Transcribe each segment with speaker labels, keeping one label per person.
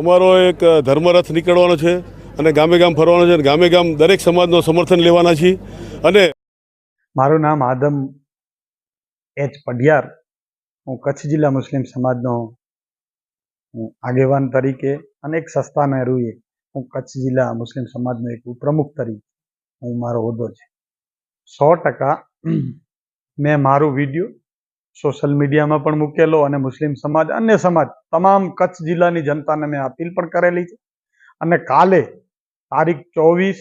Speaker 1: અમારો એક ધર્મરથ નીકળવાનો છે અને ગામે ગામ ફરવાનો છે અને ગામે ગામ દરેક સમાજનો સમર્થન લેવાના છીએ. અને
Speaker 2: મારું નામ આદમ એચ પઢિયાર. હું કચ્છ જિલ્લા મુસ્લિમ સમાજનો આગેવાન તરીકે અને એક સંસ્થાના રૂએ હું કચ્છ જિલ્લા મુસ્લિમ સમાજનો એક પ્રમુખ તરીકે હું મારો હોદ્દો છે. સો ટકા મેં મારું વીડિયો સોશિયલ મીડિયામાં પણ મૂકેલો અને મુસ્લિમ સમાજ, અન્ય સમાજ, તમામ કચ્છ જિલ્લાની જનતાને મેં અપીલ પણ કરેલી છે. અને કાલે તારીખ ચોવીસ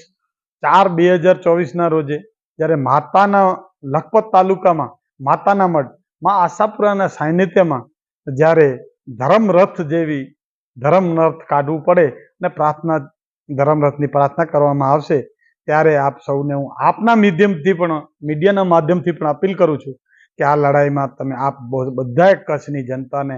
Speaker 2: ચાર બે હજાર ચોવીસના રોજે જ્યારે માતાના લખપત તાલુકામાં, માતાના મઠમાં આશાપુરાના સાનિધ્યમાં જ્યારે ધર્મરથ જેવી ધર્મરથ કાઢવું પડે અને પ્રાર્થના ધર્મરથની પ્રાર્થના કરવામાં આવશે ત્યારે આપ સૌને હું આપના માધ્યમથી પણ, મીડિયાના માધ્યમથી પણ અપીલ કરું છું કે આ લડાઈમાં તમે આપ બધાએ કચ્છની જનતાને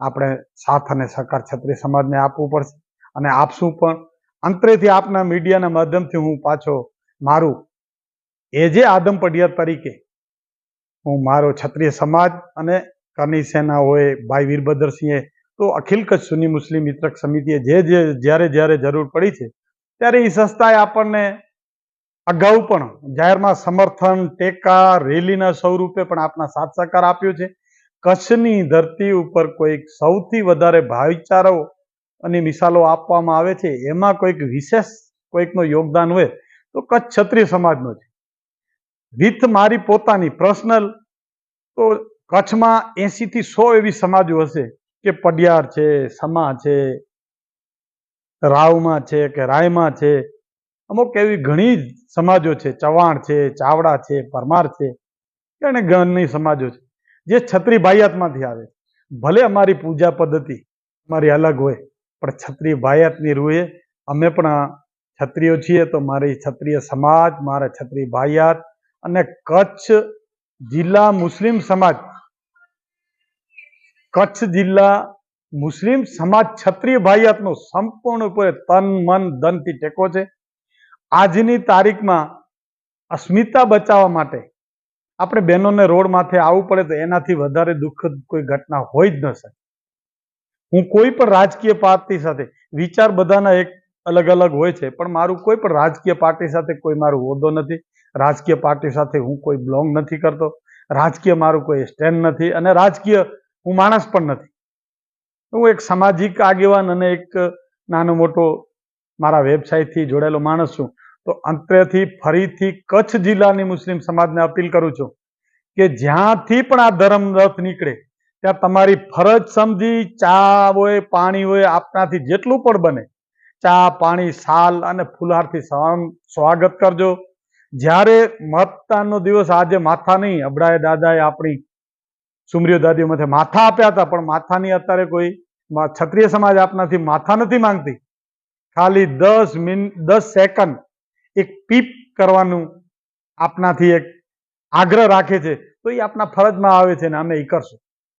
Speaker 2: આપણે સાથ અને સહકાર છત્રી સમાજને આપવું પડશે. અને આપશું પણ અંતરેથી આપના મીડિયાના માધ્યમથી હું પાછો મારું એ જે આદમ પડિયા તરીકે હું મારો ક્ષત્રિય સમાજ અને કરની સેના હોય, ભાઈ વીરભદ્રસિંહે તો અખિલ કચ્છ સુની મુસ્લિમ મિત્રક સમિતિએ જે જે, જ્યારે જ્યારે જરૂર પડી છે, ત્યારે એ સંસ્થાએ આપણને અગાઉ પણ જાહેરમાં સમર્થન, ટેકા, રેલીના સ્વરૂપે પણ આપના સાથ સહકાર આપ્યો છે. કચ્છની ધરતી ઉપર કોઈક સૌથી વધારે ભાઈચારો અને મિસાલો આપવામાં આવે છે. એમાં કોઈક વિશેષ કોઈકનો યોગદાન હોય તો કચ્છ ક્ષત્રિય સમાજનો છે. વિથ મારી પોતાની પર્સનલ તો કચ્છમાં એસીથી સો એવી સમાજો હશે કે પડિયાર છે, સમા છે, રાવમાં છે કે રાયમાં છે. અમુક એવી ઘણી સમાજો છે, ચવાણ છે, ચાવડા છે, પરમાર છે અને ઘણી સમાજો છે, જે છત્રી ભાઈયાતમાંથી આવે ભલે અમારી પૂજા પદ્ધતિ અમારી અલગ હોય, પણ છત્રી ભાઈયાતની રૂએ અમે પણ છત્રીઓ છીએ, તો મારી ક્ષત્રિય સમાજ, મારા છત્રી ભાઈયાત અને કચ્છ જિલ્લા મુસ્લિમ સમાજ, કચ્છ જિલ્લા મુસ્લિમ સમાજ ક્ષત્રિય સંપૂર્ણ સંપૂર્ણપણે તન, મન, ધનથી ટેકો છે. આજની તારીખમાં અસ્મિતા બચાવવા માટે આપણે બહેનોને રોડ માથે આવવું પડે તો એનાથી વધારે દુઃખદ કોઈ ઘટના હોય જ ન શકે. હું કોઈ પણ રાજકીય પાર્ટી સાથે, વિચાર બધાના એક અલગ અલગ હોય છે, પણ મારું કોઈ પણ રાજકીય પાર્ટી સાથે કોઈ મારો હોદ્દો નથી, રાજકીય પાર્ટી સાથે હું કોઈ બિલોંગ નથી કરતો, રાજકીય મારું કોઈ સ્ટેન્ડ નથી અને રાજકીય હું માણસ પણ નથી. હું એક સામાજિક આગેવાન અને એક નાનો મોટો મારા વેબસાઇટથી જોડાયેલો માણસ છું, તો અંતરેથી ફરીથી કચ્છ જિલ્લાની મુસ્લિમ સમાજને અપીલ કરું છું કે જ્યાંથી પણ આ ધર્મ રથ નીકળે, ત્યાં તમારી ફરજ સમજી ચા હોય, પાણી હોય, આપનાથી જેટલું પણ બને, ચા, પાણી, સાલ અને ફુલહારથી સ્વાગત કરજો. જ્યારે મતદાનનો દિવસ આજે માથા નહીં, અબડાએ દાદાએ આપણી સુમરીઓ દાદીઓ માથે માથા આપ્યા હતા, પણ માથાની અત્યારે કોઈ છત્રિય સમાજ આપનાથી માથા નથી માંગતી. ખાલી દસ મિન, દસ સેકન્ડ એક પીપ કરવાનું આપનાથી એક આગ્રહ રાખે છે. તો એ આપના ફરજમાં આવે છે ને અમે એ કરશું.